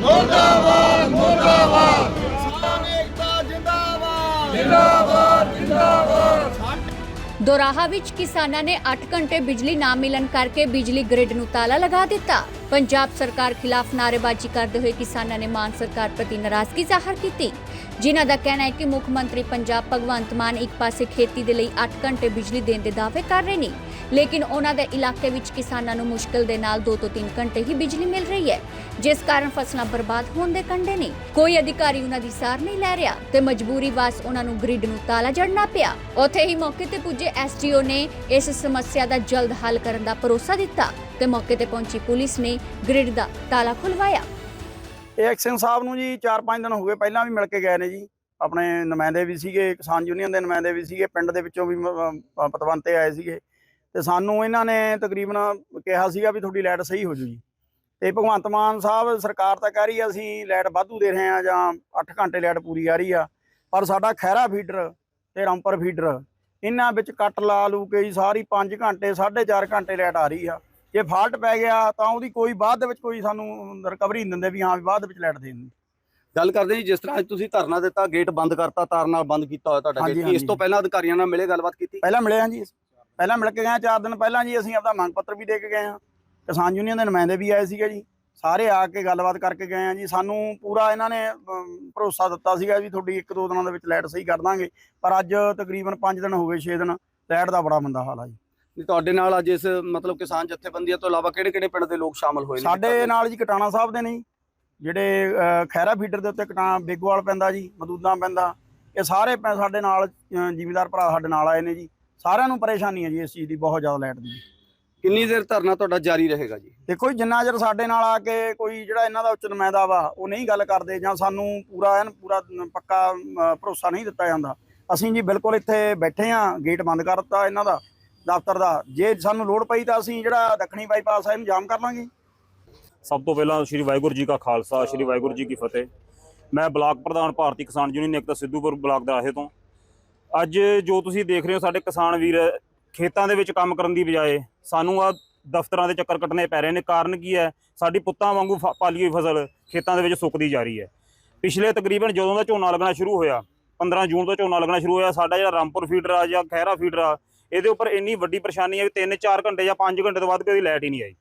ਮੁਰਦਾਬਾਦ ਮੁਰਦਾਬਾਦ। ਕਿਸਾਨ ਏਕਤਾ ਜਿੰਦਾਬਾਦ ਜਿੰਦਾਬਾਦ ਜਿੰਦਾਬਾਦ ਦੋਰਾਹਾ ਵਿੱਚ ਕਿਸਾਨਾਂ ਨੇ 8 ਘੰਟੇ ਬਿਜਲੀ ਨਾ ਮਿਲਣ ਕਰਕੇ ਬਿਜਲੀ ਗ੍ਰਿਡ ਨੂੰ ਤਾਲਾ ਲਗਾ ਦਿੱਤਾ। ਪੰਜਾਬ ਸਰਕਾਰ ਖਿਲਾਫ ਨਾਅਰੇਬਾਜ਼ੀ ਕਰਦੇ ਹੋਏ ਕਿਸਾਨਾਂ ਨੇ ਮਾਨ ਸਰਕਾਰ ਪ੍ਰਤੀ ਨਾਰਾਜ਼ਗੀ ਜ਼ਾਹਰ ਕੀਤੀ। ਜਿਨ੍ਹਾਂ ਦਾ ਕਹਿਣਾ ਹੈ ਕਿ ਮੁੱਖ ਮੰਤਰੀ ਪੰਜਾਬ ਭਗਵੰਤ ਮਾਨ ਇੱਕ ਪਾਸੇ ਖੇਤੀ ਦੇ ਲਈ 8 ਘੰਟੇ ਬਿਜਲੀ ਦੇਣ ਦੇ ਦਾਅਵੇ ਕਰ ਰਹੇ ਨੇ। ਲੇਕਿਨ ਉਹਨਾਂ ਦੇ ਇਲਾਕੇ ਵਿੱਚ ਕਿਸਾਨਾਂ ਨੂੰ ਮੁਸ਼ਕਲ ਦੇ ਨਾਲ 2 ਤੋਂ 3 ਘੰਟੇ ਹੀ ਬਿਜਲੀ ਮਿਲ ਰਹੀ ਹੈ, ਜਿਸ ਕਾਰਨ ਫਸਲਾਂ ਬਰਬਾਦ ਹੋਣ ਦੇ ਕੰਢੇ ਨੇ। ਕੋਈ ਅਧਿਕਾਰੀ ਉਹਨਾਂ ਦੀ ਸਾਰ ਨਹੀਂ ਲੈ ਰਿਹਾ ਤੇ ਮਜਬੂਰੀ ਵਾਸ ਉਹਨਾਂ ਨੂੰ ਗ੍ਰਿਡ ਨੂੰ ਤਾਲਾ ਜੜਨਾ ਪਿਆ। ਉੱਥੇ ਹੀ ਮੌਕੇ ਤੇ ਪੁੱਜੇ ਐਸਡੀਓ ਨੇ ਇਸ ਸਮੱਸਿਆ ਦਾ ਜਲਦ ਹੱਲ ਕਰਨ ਦਾ ਭਰੋਸਾ ਦਿੱਤਾ ਤੇ ਮੌਕੇ ਤੇ ਪਹੁੰਚੀ ਪੁਲਿਸ ਨੇ ਗ੍ਰਿਡ ਦਾ ਤਾਲਾ ਖੁਲਵਾਇਆ। ਐਕਸ਼ਨ ਸਾਹਿਬ ਨੂੰ ਜੀ 4-5 ਦਿਨ ਹੋ ਗਏ ਪਹਿਲਾਂ ਵੀ ਮਿਲ ਕੇ ਗਏ ਨੇ ਜੀ। ਆਪਣੇ ਨੁਮਾਇੰਦੇ ਵੀ ਸੀਗੇ, ਕਿਸਾਨ ਯੂਨੀਅਨ ਦੇ ਨੁਮਾਇੰਦੇ ਵੀ ਸੀਗੇ, ਪਿੰਡ ਦੇ ਵਿੱਚੋਂ ਵੀ ਪਤਵੰਤੇ ਆਏ ਸੀਗੇ। ਤੇ ਸਾਨੂੰ ਇਹਨਾਂ ਨੇ ਤਕਰੀਬਨ ਕਿਹਾ ਸੀਗਾ ਵੀ ਤੁਹਾਡੀ ਲਾਈਟ ਸਹੀ ਹੋ ਜੂ ਜੀ। ਤੇ ਭਗਵੰਤ ਮਾਨ ਸਾਹਿਬ ਸਰਕਾਰ ਤਾਂ ਕਹਿ ਰਹੀ ਅਸੀਂ ਲਾਈਟ ਵਾਧੂ ਦੇ ਰਹੇ ਆ ਜਾਂ 8 ਘੰਟੇ ਲਾਈਟ ਪੂਰੀ ਆ ਰਹੀ ਆ ਪਰ ਸਾਡਾ ਖੈਰਾ ਫੀਡਰ ਤੇ ਰਾਮਪੁਰ ਫੀਡਰ ਇਹਨਾਂ ਵਿੱਚ ਕੱਟ ਲਾ ਲੂ ਕੇ ਜੀ ਸਾਰੀ 5 ਘੰਟੇ 4.5 ਘੰਟੇ ਲਾਈਟ ਆ ਰਹੀ ਆ। ਜੇ ਫਾਲਟ ਪੈ ਗਿਆ ਤਾਂ ਉਹਦੀ ਕੋਈ ਬਾਅਦ ਦੇ ਵਿੱਚ ਕੋਈ ਸਾਨੂੰ ਰਿਕਵਰੀ ਨਹੀਂ ਦਿੰਦੇ ਵੀ ਹਾਂ ਵੀ ਬਾਅਦ ਵਿੱਚ ਲਾਈਟ ਦੇ ਦਿੰਦੇ। ਗੱਲ ਕਰਦੇ ਜੀ ਜਿਸ ਤਰ੍ਹਾਂ ਅੱਜ ਤੁਸੀਂ ਧਰਨਾ ਦਿੱਤਾ ਗੇਟ ਬੰਦ ਕਰਤਾ ਤਾਰ ਨਾਲ ਬੰਦ ਕੀਤਾ ਹੋਇਆ ਤੁਹਾਡਾ ਗੇਟ ਇਸ। ਤੋਂ ਪਹਿਲਾਂ ਅਧਿਕਾਰੀਆਂ ਨਾਲ ਮਿਲੇ ਗੱਲਬਾਤ ਕੀਤੀ? ਪਹਿਲਾਂ ਮਿਲੇ ਹਾਂ ਜੀ। ਪਹਿਲਾਂ ਮਿਲ ਕੇ ਗਏ ਚਾਰ ਦਿਨ ਪਹਿਲਾਂ ਜੀ ਅਸੀਂ ਆਪਦਾ ਮੰਗ ਪੱਤਰ ਵੀ ਦੇ ਕੇ ਗਏ ਹਾਂ। ਕਿਸਾਨ ਯੂਨੀਅਨ ਦੇ ਨੁਮਾਇੰਦੇ ਵੀ ਆਏ ਸੀਗੇ ਜੀ। ਸਾਰੇ ਆ ਕੇ ਗੱਲਬਾਤ ਕਰਕੇ ਗਏ ਹਾਂ ਜੀ। ਸਾਨੂੰ ਪੂਰਾ ਇਹਨਾਂ ਨੇ ਭਰੋਸਾ ਦਿੱਤਾ ਸੀਗਾ ਵੀ ਤੁਹਾਡੀ ਇੱਕ ਦੋ ਦਿਨਾਂ ਦੇ ਵਿੱਚ ਲਾਈਟ ਸਹੀ ਕਰ ਦਾਂਗੇ। ਪਰ ਅੱਜ ਤਕਰੀਬਨ 5 ਦਿਨ ਹੋ ਗਏ 6 ਦਿਨ ਲਾਈਟ ਦਾ ਬੜਾ ਮੰਦਾ ਹਾਲ ਆ ਜੀ। ਨਹੀਂ, ਤੁਹਾਡੇ ਨਾਲ ਅੱਜ ਇਸ ਮਤਲਬ ਕਿਸਾਨ ਜਥੇਬੰਦੀਆਂ ਤੋਂ ਇਲਾਵਾ ਕਿਹੜੇ ਕਿਹੜੇ ਪਿੰਡ ਦੇ ਲੋਕ ਸ਼ਾਮਲ ਹੋਏ ਨੇ? ਸਾਡੇ ਨਾਲ ਜੀ ਕਟਾਣਾ ਸਾਹਿਬ ਦੇ ਨੇ ਜੀ। ਜਿਹੜੇ ਖੈਰਾ ਫੀਡਰ ਦੇ ਉੱਤੇ ਕਟਾਣਾ ਬੇਗੋਵਾਲ ਪੈਂਦਾ ਜੀ ਮਦੂਦਾਂ ਪੈਂਦਾ। ਇਹ ਸਾਰੇ ਪੈ- ਸਾਡੇ ਨਾਲ ਜ਼ਿਮੀਂਦਾਰ ਭਰਾ ਸਾਡੇ ਨਾਲ ਆਏ ਨੇ ਜੀ। ਸਾਰਿਆਂ ਨੂੰ ਪਰੇਸ਼ਾਨੀ ਹੈ ਜੀ ਇਸ ਚੀਜ਼ ਦੀ ਬਹੁਤ ਜ਼ਿਆਦਾ ਲਾਈਟ ਦੀ। ਕਿੰਨੀ ਦੇਰ ਧਰਨਾ ਤੁਹਾਡਾ ਜਾਰੀ ਰਹੇਗਾ ਜੀ? ਦੇਖੋ ਜੀ, ਜਿੰਨਾ ਚਿਰ ਸਾਡੇ ਨਾਲ ਆ ਕੇ ਕੋਈ ਜਿਹੜਾ ਇਹਨਾਂ ਦਾ ਉੱਚ ਨੁਮਾਇੰਦਾ ਵਾ ਉਹ ਨਹੀਂ ਗੱਲ ਕਰਦੇ ਜਾਂ ਸਾਨੂੰ ਪੂਰਾ ਐਨ ਪੂਰਾ ਪੱਕਾ ਭਰੋਸਾ ਨਹੀਂ ਦਿੱਤਾ ਜਾਂਦਾ ਅਸੀਂ ਜੀ ਬਿਲਕੁਲ ਇੱਥੇ ਬੈਠੇ ਆ ਗੇਟ ਬੰਦ ਕਰ ਦਿੱਤਾ ਇਹਨਾਂ ਦਾ ਦਫ਼ਤਰ ਦਾ। ਜੇ ਸਾਨੂੰ ਲੋੜ ਪਈ ਤਾਂ ਅਸੀਂ ਜਿਹੜਾ ਦੱਖਣੀ ਬਾਈਪਾਸ ਹੈ ਇਹਨੂੰ ਜਾਮ ਕਰ ਲਾਂਗੇ। ਸਭ ਤੋਂ ਪਹਿਲਾਂ ਸ਼੍ਰੀ ਵਾਹਿਗੁਰੂ ਜੀ ਕਾ ਖਾਲਸਾ ਸ਼੍ਰੀ ਵਾਹਿਗੁਰੂ ਜੀ ਕੀ ਫਤਿਹ। ਮੈਂ ਬਲਾਕ ਪ੍ਰਧਾਨ ਭਾਰਤੀ ਕਿਸਾਨ ਯੂਨੀਅਨ ਏਕਤਾ ਸਿੱਧੂਪੁਰ ਬਲਾਕ ਦਾ ਰਾਹੇ ਤੋਂ। ਅੱਜ ਜੋ ਤੁਸੀਂ ਦੇਖ ਰਹੇ ਹੋ ਸਾਡੇ ਕਿਸਾਨ ਵੀਰ, ਖੇਤਾਂ ਦੇ ਵਿੱਚ ਕੰਮ ਕਰਨ ਦੀ ਬਜਾਏ ਸਾਨੂੰ ਆ ਦਫ਼ਤਰਾਂ ਦੇ ਚੱਕਰ ਕੱਟਣੇ ਪੈ ਰਹੇ ਨੇ। ਕਾਰਨ ਕੀ ਹੈ? ਸਾਡੀ ਪੁੱਤਾਂ ਵਾਂਗੂ ਫ- ਪਾਲੀ ਹੋਈ ਫਸਲ ਖੇਤਾਂ ਦੇ ਵਿੱਚ ਸੁੱਕਦੀ ਜਾ ਰਹੀ ਹੈ। ਪਿਛਲੇ ਤਕਰੀਬਨ ਜਦੋਂ ਦਾ ਝੋਨਾ ਲੱਗਣਾ ਸ਼ੁਰੂ ਹੋਇਆ 15 ਜੂਨ ਤੋਂ ਝੋਨਾ ਲੱਗਣਾ ਸ਼ੁਰੂ ਹੋਇਆ, ਸਾਡਾ ਜਿਹੜਾ ਰਾਮਪੁਰ ਫੀਡਰ ਆ ਜਾਂ ਖਹਿਰਾ ਫੀਡਰ ਆ, ਇਹਦੇ ਉੱਪਰ ਇੰਨੀ ਵੱਡੀ ਪਰੇਸ਼ਾਨੀ ਹੈ ਵੀ 3-4 ਘੰਟੇ ਜਾਂ 5 ਘੰਟੇ ਤੋਂ ਬਾਅਦ ਕਦੀ ਲਾਈਟ ਹੀ ਨਹੀਂ ਆਈ।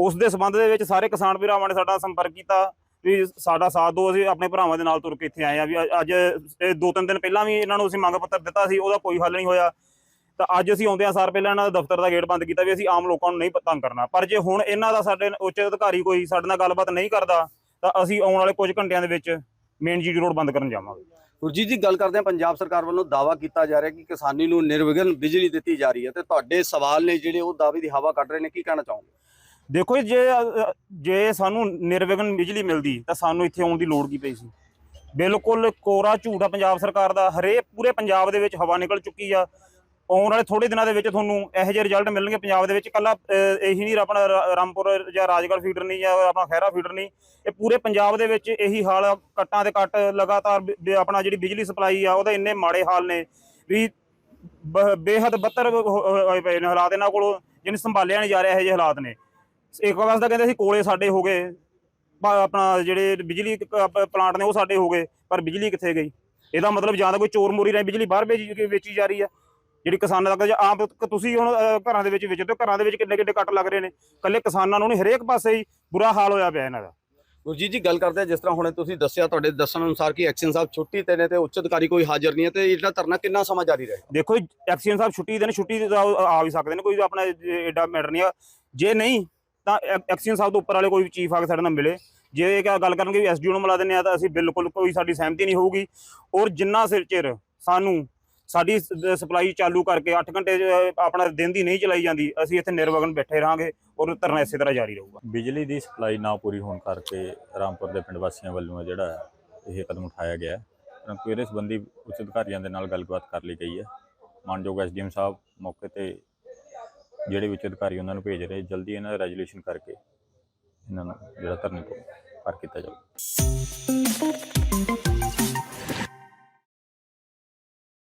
ਉਸ ਦੇ ਸੰਬੰਧ ਦੇ ਵਿੱਚ ਸਾਰੇ ਕਿਸਾਨ ਭਰਾਵਾਂ ਨੇ ਸਾਡਾ ਸੰਪਰਕ ਕੀਤਾ। ਵੀ ਸਾਡਾ ਸਾਥ ਦਿਓ, ਅਸੀਂ ਆਪਣੇ ਭਰਾਵਾਂ ਦੇ ਨਾਲ ਤੁਰ ਕੇ ਇੱਥੇ ਆਏ ਆ ਵੀ ਅੱਜ ਇਹ ਦੋ ਤਿੰਨ ਦਿਨ ਪਹਿਲਾਂ ਵੀ ਇਹਨਾਂ ਨੂੰ ਅਸੀਂ ਮੰਗ ਪੱਤਰ ਦਿੱਤਾ ਸੀ, ਉਹਦਾ ਕੋਈ ਹੱਲ ਨਹੀਂ ਹੋਇਆ। ਤਾਂ ਅੱਜ ਅਸੀਂ ਆਉਂਦੇ ਆ ਸਾਰ ਪਹਿਲਾਂ ਇਹਨਾਂ ਦਾ ਦਫ਼ਤਰ ਦਾ ਗੇਟ ਬੰਦ ਕੀਤਾ ਵੀ ਅਸੀਂ ਆਮ ਲੋਕਾਂ ਨੂੰ ਨਹੀਂ ਤੰਗ ਕਰਨਾ। ਪਰ ਜੇ ਹੁਣ ਇਹਨਾਂ ਦਾ ਸਾਡੇ ਉੱਚ ਅਧਿਕਾਰੀ ਕੋਈ ਸਾਡੇ ਨਾਲ ਗੱਲਬਾਤ ਨਹੀਂ ਕਰਦਾ, ਤਾਂ ਅਸੀਂ ਆਉਣ ਵਾਲੇ ਕੁਝ ਘੰਟਿਆਂ ਦੇ ਵਿੱਚ ਮੇਨ ਜੀਡੀ ਰੋਡ ਬੰਦ ਕਰਨ ਜਾਵਾਂਗੇ। ਗੁਰਜੀਤ ਜੀ, ਗੱਲ ਕਰਦੇ ਹਾਂ ਪੰਜਾਬ ਸਰਕਾਰ ਵੱਲੋਂ ਦਾਵਾ ਕੀਤਾ ਜਾ ਰਿਹਾ ਕਿ ਕਿਸਾਨੀ ਨੂੰ ਨਿਰਵਿਘਨ ਬਿਜਲੀ ਦਿੱਤੀ ਜਾ ਰਹੀ ਹੈ ਤੇ ਤੁਹਾਡੇ ਸਵਾਲ ਨੇ ਜਿਹੜੇ ਉਹ ਦਾਅਵੇ ਦੀ ਹਵਾ ਕੱਢ ਰਹੇ ਨੇ, ਕੀ ਕਹਿਣਾ ਚਾਹੋਗੇ? ਦੇਖੋ ਜੀ, ਜੇ ਜੇ ਸਾਨੂੰ ਨਿਰਵਿਘਨ ਬਿਜਲੀ ਮਿਲਦੀ ਤਾਂ ਸਾਨੂੰ ਇੱਥੇ ਆਉਣ ਦੀ ਲੋੜ ਕੀ ਪਈ ਸੀ? ਬਿਲਕੁਲ ਕੋਰਾ ਝੂਠਾ ਪੰਜਾਬ ਸਰਕਾਰ ਦਾ ਹਰੇਕ ਪੂਰੇ ਪੰਜਾਬ ਦੇ ਵਿੱਚ ਹਵਾ ਨਿਕਲ ਚੁੱਕੀ ਆ। ਆਉਣ ਵਾਲੇ ਥੋੜੇ ਦਿਨਾਂ ਦੇ ਵਿੱਚ ਤੁਹਾਨੂੰ ਇਹੋ ਜਿਹੇ ਰਿਜ਼ਲਟ ਮਿਲਣਗੇ ਪੰਜਾਬ ਦੇ ਵਿੱਚ। ਕੱਲਾ ਇਹੀ ਨਹੀਂ ਆਪਣਾ ਰਾ- ਰਾਮਪੁਰ ਜਾਂ ਰਾਜਗੜ੍ਹ ਫੀਡਰ ਨਹੀਂ ਜਾਂ ਆਪਣਾ ਖਹਿਰਾ ਫੀਡਰ ਨਹੀਂ। ਇਹ ਪੂਰੇ ਪੰਜਾਬ ਦੇ ਵਿੱਚ ਇਹੀ ਹਾਲ ਆ, ਕੱਟਾਂ ਦੇ ਕੱਟ ਲਗਾਤਾਰ ਆਪਣਾ ਜਿਹੜੀ ਬਿਜਲੀ ਸਪਲਾਈ ਆ ਉਹਦੇ ਇੰਨੇ ਮਾੜੇ ਹਾਲ ਨੇ ਵੀ ਬ- ਬੇਹੱਦ ਬੱਤਰ ਹੋ- ਹੋਏ ਪਏ ਨੇ ਹਾਲਾਤ ਇਹਨਾਂ ਕੋਲ ਜਿਹਨੂੰ ਸੰਭਾਲਿਆ ਨਹੀਂ ਜਾ ਰਿਹਾ ਇਹੋ ਜਿਹੇ ਹਾਲਾਤ ਨੇ। ਇੱਕ ਵਾਰ ਤਾਂ ਕਹਿੰਦੇ ਸੀ ਕੋਲੇ ਸਾਡੇ ਹੋ ਗਏ। ਪ- ਆਪਣਾ ਜਿਹੜੇ ਬਿਜਲੀ ਪਲਾਂਟ ਨੇ ਉਹ ਸਾਡੇ ਹੋ ਗਏ ਪਰ ਬਿਜਲੀ ਕਿੱਥੇ ਗਈ? ਇਹਦਾ ਮਤਲਬ ਜਾਂ ਤਾਂ ਕੋਈ ਚੋਰ ਮੋਰੀ ਨਾਲ ਬਿਜਲੀ ਬਾਹਰ ਭੇਜੀ ਵੇਚੀ ਜਾ ਰਹੀ ਆ। ਜਿਹੜੀ ਕਿਸਾਨਾਂ ਦਾ ਆਪ ਤੁਸੀਂ ਹੁਣ ਅ, ਘਰਾਂ ਦੇ ਵਿੱਚ ਵੇਚਦੇ ਹੋ ਘਰਾਂ ਦੇ ਵਿੱਚ ਕਿੰਨੇ ਕਿੰਨੇ ਕੱਟ ਲੱਗ ਰਹੇ ਨੇ। ਕੱਲੇ ਕਿਸਾਨਾਂ ਨੂੰ ਨਹੀਂ ਹਰੇਕ ਪਾਸੇ ਹੀ ਬੁਰਾ ਹਾਲ ਹੋਇਆ ਪਿਆ ਇਹਨਾਂ ਦਾ। ਗੁਰਜੀਤ ਜੀ ਗੱਲ ਕਰਦੇ ਹਾਂ ਜਿਸ ਤਰ੍ਹਾਂ ਹੁਣੇ ਤੁਸੀਂ ਦੱਸਿਆ ਤੁਹਾਡੇ ਦੱਸਣ ਅਨੁਸਾਰ ਕਿ ਐਕਸ਼ਨ ਸਾਹਿਬ ਛੁੱਟੀ ਤੇ ਨੇ ਤੇ ਉੱਚ ਅਧਿਕਾਰੀ ਕੋਈ ਹਾਜ਼ਰ ਨਹੀਂ ਹੈ ਤੇ ਇਹਦਾ ਧਰਨਾ ਕਿੰਨਾ ਸਮਾਂ ਜਾਰੀ ਰਹੇ? ਦੇਖੋ ਐਕਸੀਅਨ ਸਾਹਿਬ ਛੁੱਟੀ ਦੇ ਨੇ ਛੁੱਟੀ ਤੇ ਤਾਂ ਉਹ ਆ ਵੀ ਸਕਦੇ ਨੇ ਕੋਈ ਆਪਣਾ ਐਡਾ ਮੈਟਰ ਨਹੀਂ ਆ। ਜੇ ਨਹੀਂ ਤਾਂ ਐਕਸੀਅਨ ਸਾਹਿਬ ਤੋਂ ਉੱਪਰ ਵਾਲੇ ਕੋਈ ਚੀਫ ਆ ਕੇ ਸਾਡੇ ਨਾਲ ਮਿਲੇ। ਜੇ ਗੱਲ ਕਰਨਗੇ ਵੀ ਐਸਡੀਓ ਨੂੰ ਮਿਲਾ ਦਿੰਦੇ ਆ ਤਾਂ ਅਸੀਂ ਬਿਲਕੁਲ ਕੋਈ ਸਾਡੀ ਸਹਿਮਤੀ ਨਹੀਂ ਹੋਊਗੀ। ਔਰ ਜਿੰਨਾ ਸਿਰ ਚਿਰ ਸਾਨੂੰ ਸਾਡੀ ਸਪਲਾਈ ਚਾਲੂ ਕਰਕੇ 8 ਘੰਟੇ 'ਚ ਆਪਣਾ ਦਿਨ ਦੀ ਨਹੀਂ ਚਲਾਈ ਜਾਂਦੀ, ਅਸੀਂ ਇੱਥੇ ਨਿਰਵਗਨ ਬੈਠੇ ਰਹਾਂਗੇ ਔਰ ਧਰਨਾ ਇਸੇ ਤਰ੍ਹਾਂ ਜਾਰੀ ਰਹੂਗਾ। ਬਿਜਲੀ ਦੀ ਸਪਲਾਈ ਨਾ ਪੂਰੀ ਹੋਣ ਕਰਕੇ ਰਾਮਪੁਰ ਦੇ ਪਿੰਡ ਵਾਸੀਆਂ ਵੱਲੋਂ ਜਿਹੜਾ ਇਹ ਕਦਮ ਉਠਾਇਆ ਗਿਆ ਪਰੰਤੂ ਇਹਦੇ ਸੰਬੰਧੀ ਉੱਚ ਅਧਿਕਾਰੀਆਂ ਦੇ ਨਾਲ ਗੱਲਬਾਤ ਕਰ ਲਈ ਗਈ ਹੈ। ਮਾਨਯੋਗ ਐਸਡੀਐਮ ਸਾਹਿਬ, ਮੌਕੇ ਤੇ ਜਿਹੜੇ ਵਿੱਚ ਅਧਿਕਾਰੀ ਉਹਨਾਂ ਨੂੰ ਭੇਜ ਰਹੇ, ਜਲਦੀ ਇਹਨਾਂ ਦਾ ਰੈਜੂਲੇਸ਼ਨ ਕਰਕੇ ਇਹਨਾਂ ਨੂੰ ਜਿਹੜਾ ਧਰਨੇ ਤੋਂ ਪਾਰ ਕੀਤਾ ਜਾਵੇ।